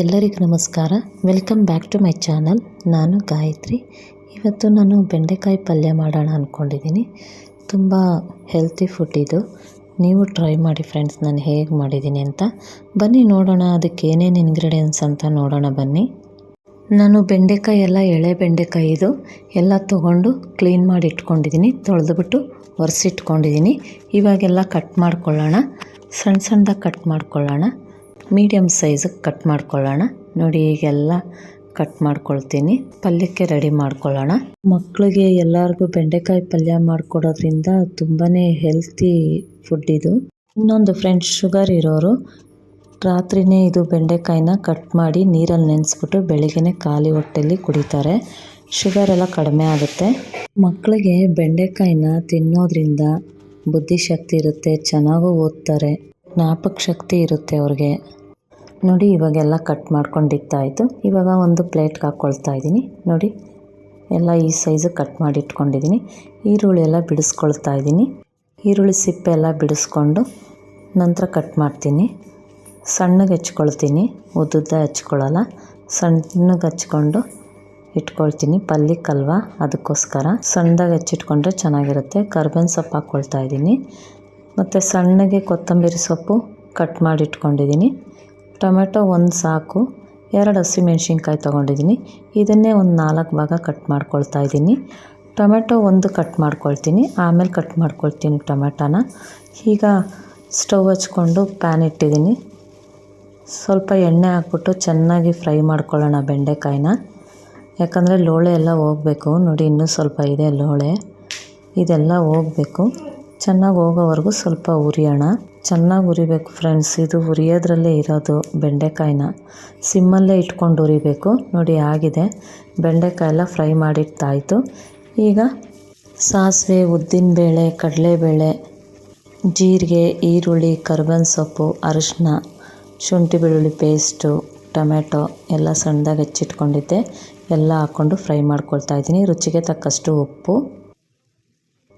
ಎಲ್ಲರಿಗೂ ನಮಸ್ಕಾರ. Welcome back to my channel ನಾನು ಗಾಯತ್ರಿ. ಇವತ್ತು ನಾನು ಬೆಂಡೆಕಾಯಿ ಪಲ್ಯ ಮಾಡೋಣ ಅಂದ್ಕೊಂಡಿದ್ದೀನಿ ತುಂಬ ಹೆಲ್ತಿ ಫುಡ್ ಇದು. ನೀವು ಟ್ರೈ ಮಾಡಿ ಫ್ರೆಂಡ್ಸ್ ನಾನು ಹೇಗೆ ಮಾಡಿದ್ದೀನಿ ಅಂತ. ಬನ್ನಿ ನೋಡೋಣ, ಅದಕ್ಕೆ ಏನೇನು ಇಂಗ್ರೀಡಿಯೆಂಟ್ಸ್ ಅಂತ ನೋಡೋಣ ಬನ್ನಿ. ನಾನು ಬೆಂಡೆಕಾಯಿ ಎಲ್ಲ, ಎಳೆ ಬೆಂಡೆಕಾಯಿ ಇದು ಎಲ್ಲ ತೊಗೊಂಡು ಕ್ಲೀನ್ ಮಾಡಿ ಇಟ್ಕೊಂಡಿದ್ದೀನಿ. ತೊಳೆದುಬಿಟ್ಟು ಒರೆಸಿಟ್ಕೊಂಡಿದ್ದೀನಿ. ಇವಾಗೆಲ್ಲ ಕಟ್ ಮಾಡ್ಕೊಳ್ಳೋಣ. ಸಣ್ಣ ಸಣ್ಣದಾಗಿ ಕಟ್ ಮಾಡ್ಕೊಳ್ಳೋಣ. ಮೀಡಿಯಮ್ ಸೈಜಿಗೆ ಕಟ್ ಮಾಡ್ಕೊಳ್ಳೋಣ. ನೋಡಿ, ಈಗೆಲ್ಲ ಕಟ್ ಮಾಡ್ಕೊಳ್ತೀನಿ. ಪಲ್ಯಕ್ಕೆ ರೆಡಿ ಮಾಡ್ಕೊಳ್ಳೋಣ. ಮಕ್ಕಳಿಗೆ ಎಲ್ಲರಿಗೂ ಬೆಂಡೆಕಾಯಿ ಪಲ್ಯ ಮಾಡಿಕೊಡೋದ್ರಿಂದ ತುಂಬಾ ಹೆಲ್ತಿ ಫುಡ್ ಇದು. ಇನ್ನೊಂದು ಫ್ರೆಂಡ್ಸ್ ಶುಗರ್ ಇರೋರು, ರಾತ್ರಿನೇ ಇದು ಬೆಂಡೆಕಾಯಿನ ಕಟ್ ಮಾಡಿ ನೀರಲ್ಲಿ ನೆನೆಸ್ಬಿಟ್ಟು ಬೆಳಿಗ್ಗೆ ಖಾಲಿ ಹೊಟ್ಟೆಲಿ ಕುಡಿತಾರೆ. ಶುಗರ್ ಎಲ್ಲ ಕಡಿಮೆ ಆಗುತ್ತೆ. ಮಕ್ಕಳಿಗೆ ಬೆಂಡೆಕಾಯಿನ ತಿನ್ನೋದ್ರಿಂದ ಬುದ್ಧಿಶಕ್ತಿ ಇರುತ್ತೆ, ಚೆನ್ನಾಗೂ ಓದ್ತಾರೆ. ಜ್ಞಾಪಕ ಶಕ್ತಿ ಇರುತ್ತೆ ಅವ್ರಿಗೆ. ನೋಡಿ, ಇವಾಗೆಲ್ಲ ಕಟ್ ಮಾಡ್ಕೊಂಡಿತ್ತಾಯಿತು ಇವಾಗ ಒಂದು ಪ್ಲೇಟ್ಗೆ ಹಾಕ್ಕೊಳ್ತಾ ಇದ್ದೀನಿ. ನೋಡಿ, ಎಲ್ಲ ಈ ಸೈಜು ಕಟ್ ಮಾಡಿ ಇಟ್ಕೊಂಡಿದ್ದೀನಿ. ಈರುಳ್ಳಿ ಎಲ್ಲ ಬಿಡಿಸ್ಕೊಳ್ತಾ ಇದ್ದೀನಿ. ಈರುಳ್ಳಿ ಸಿಪ್ಪೆ ಎಲ್ಲ ಬಿಡಿಸ್ಕೊಂಡು ನಂತರ ಕಟ್ ಮಾಡ್ತೀನಿ. ಸಣ್ಣಗೆ ಹೆಚ್ಕೊಳ್ತೀನಿ. ಉದ್ದುದ್ದ ಹೆಚ್ಕೊಳ್ಳಲ್ಲ. ಸಣ್ಣಗೆ ಹಚ್ಕೊಂಡು ಇಟ್ಕೊಳ್ತೀನಿ. ಪಲ್ಯಕ್ಕಲ್ವ ಅದಕ್ಕೋಸ್ಕರ. ಸಣ್ಣದಾಗಿ ಹಚ್ಚಿಟ್ಕೊಂಡ್ರೆ ಚೆನ್ನಾಗಿರುತ್ತೆ. ಕರ್ಬೇವಿನ ಸೊಪ್ಪು ಹಾಕ್ಕೊಳ್ತಾ ಇದ್ದೀನಿ. ಮತ್ತು ಸಣ್ಣಗೆ ಕೊತ್ತಂಬರಿ ಸೊಪ್ಪು ಕಟ್ ಮಾಡಿ ಇಟ್ಕೊಂಡಿದ್ದೀನಿ ಟೊಮೆಟೊ ಒಂದು ಸಾಕು, ಎರಡು ಹಸಿಮೆಣ್ಸಿನ್ಕಾಯಿ ತೊಗೊಂಡಿದ್ದೀನಿ. ಇದನ್ನೇ ಒಂದು ನಾಲ್ಕು ಭಾಗ ಕಟ್ ಮಾಡ್ಕೊಳ್ತಾ ಇದ್ದೀನಿ. ಟೊಮೆಟೊ ಒಂದು ಕಟ್ ಮಾಡ್ಕೊಳ್ತೀನಿ, ಆಮೇಲೆ ಕಟ್ ಮಾಡ್ಕೊಳ್ತೀನಿ ಟೊಮೆಟೊನ. ಈಗ ಸ್ಟವ್ ಹಚ್ಕೊಂಡು ಪ್ಯಾನ್ ಇಟ್ಟಿದ್ದೀನಿ. ಸ್ವಲ್ಪ ಎಣ್ಣೆ ಹಾಕ್ಬಿಟ್ಟು ಚೆನ್ನಾಗಿ ಫ್ರೈ ಮಾಡ್ಕೊಳ್ಳೋಣ ಬೆಂಡೆಕಾಯಿನ. ಯಾಕಂದರೆ ಲೋಳೆ ಎಲ್ಲ ಹೋಗಬೇಕು. ನೋಡಿ, ಇನ್ನೂ ಸ್ವಲ್ಪ ಇದೆ ಲೋಳೆ. ಇದೆಲ್ಲ ಹೋಗಬೇಕು. ಚೆನ್ನಾಗಿ ಹೋಗೋವರೆಗೂ ಸ್ವಲ್ಪ ಉರಿಯೋಣ. ಚೆನ್ನಾಗಿ ಉರಿಬೇಕು ಫ್ರೆಂಡ್ಸ್ ಇದು ಉರಿಯೋದ್ರಲ್ಲೇ ಇರೋದು ಬೆಂಡೆಕಾಯಿನ. ಸಿಮ್ಮಲ್ಲೇ ಇಟ್ಕೊಂಡು ಉರಿಬೇಕು. ನೋಡಿ ಆಗಿದೆ. ಬೆಂಡೆಕಾಯಿ ಎಲ್ಲ ಫ್ರೈ ಮಾಡಿಟ್ಟಾಯಿತು. ಈಗ ಸಾಸಿವೆ, ಉದ್ದಿನಬೇಳೆ, ಕಡಲೆಬೇಳೆ, ಜೀರಿಗೆ, ಈರುಳ್ಳಿ ಕರ್ಬೇವಿನ ಸೊಪ್ಪು ಅರಿಶಿನ ಶುಂಠಿ ಬೆಳ್ಳುಳ್ಳಿ ಪೇಸ್ಟು ಟೊಮೆಟೊ ಎಲ್ಲ ಸಣ್ಣದಾಗಿ ಹೆಚ್ಚಿಟ್ಕೊಂಡಿದ್ದೆ. ಎಲ್ಲ ಹಾಕ್ಕೊಂಡು ಫ್ರೈ ಮಾಡ್ಕೊಳ್ತಾ ಇದ್ದೀನಿ. ರುಚಿಗೆ ತಕ್ಕಷ್ಟು ಉಪ್ಪು.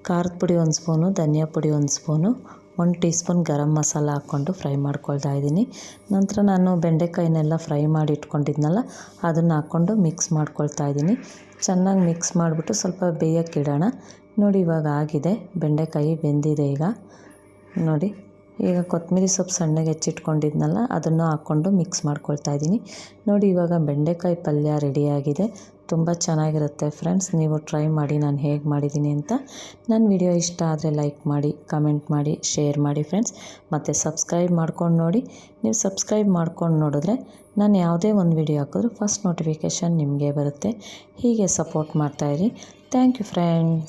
ಖಾರದ ಪುಡಿ ಒಂದು ಸ್ಪೂನು, ಧನಿಯಾ ಪುಡಿ ಒಂದು ಸ್ಪೂನು, ಒಂದು ಟೀ ಸ್ಪೂನ್ ಗರಂ ಮಸಾಲ ಹಾಕ್ಕೊಂಡು ಫ್ರೈ ಮಾಡ್ಕೊಳ್ತಾ ಇದ್ದೀನಿ. ನಂತರ ನಾನು ಬೆಂಡೆಕಾಯಿನೆಲ್ಲ ಫ್ರೈ ಮಾಡಿ ಇಟ್ಕೊಂಡಿದ್ನಲ್ಲ, ಅದನ್ನು ಹಾಕ್ಕೊಂಡು ಮಿಕ್ಸ್ ಮಾಡ್ಕೊಳ್ತಾ ಇದ್ದೀನಿ. ಚೆನ್ನಾಗಿ ಮಿಕ್ಸ್ ಮಾಡಿಬಿಟ್ಟು ಸ್ವಲ್ಪ ಬೇಯೋಕ್ಕಿಡೋಣ ನೋಡಿ, ಇವಾಗ ಆಗಿದೆ. ಬೆಂಡೆಕಾಯಿ ಬೆಂದಿದೆ ಈಗ. ನೋಡಿ, ಈಗ ಕೊತ್ತಂಬರಿ ಸೊಪ್ಪು ಸಣ್ಣಗೆ ಹೆಚ್ಚಿಟ್ಕೊಂಡಿದ್ನಲ್ಲ, ಅದನ್ನು ಹಾಕ್ಕೊಂಡು ಮಿಕ್ಸ್ ಮಾಡ್ಕೊಳ್ತಾ ಇದ್ದೀನಿ. ನೋಡಿ, ಇವಾಗ ಬೆಂಡೆಕಾಯಿ ಪಲ್ಯ ರೆಡಿಯಾಗಿದೆ ತುಂಬ ಚೆನ್ನಾಗಿರುತ್ತೆ ಫ್ರೆಂಡ್ಸ್, ನೀವು ಟ್ರೈ ಮಾಡಿ, ನಾನು ಹೇಗೆ ಮಾಡಿದ್ದೀನಿ ಅಂತ ನನ್ನ ವಿಡಿಯೋ ಇಷ್ಟ ಆದರೆ ಲೈಕ್ ಮಾಡಿ, ಕಮೆಂಟ್ ಮಾಡಿ, ಶೇರ್ ಮಾಡಿ ಫ್ರೆಂಡ್ಸ್. ಮತ್ತು ಸಬ್ಸ್ಕ್ರೈಬ್ ಮಾಡ್ಕೊಂಡು ನೋಡಿ, ನೀವು ಸಬ್ಸ್ಕ್ರೈಬ್ ಮಾಡ್ಕೊಂಡು ನೋಡಿದ್ರೆ ನಾನು ಯಾವುದೇ ಒಂದು ವಿಡಿಯೋ ಹಾಕಿದ್ರು ಫಸ್ಟ್ ನೋಟಿಫಿಕೇಷನ್ ನಿಮಗೆ ಬರುತ್ತೆ. ಹೀಗೆ ಸಪೋರ್ಟ್ ಮಾಡ್ತಾಯಿರಿ ಥ್ಯಾಂಕ್ ಯು ಫ್ರೆಂಡ್ಸ್.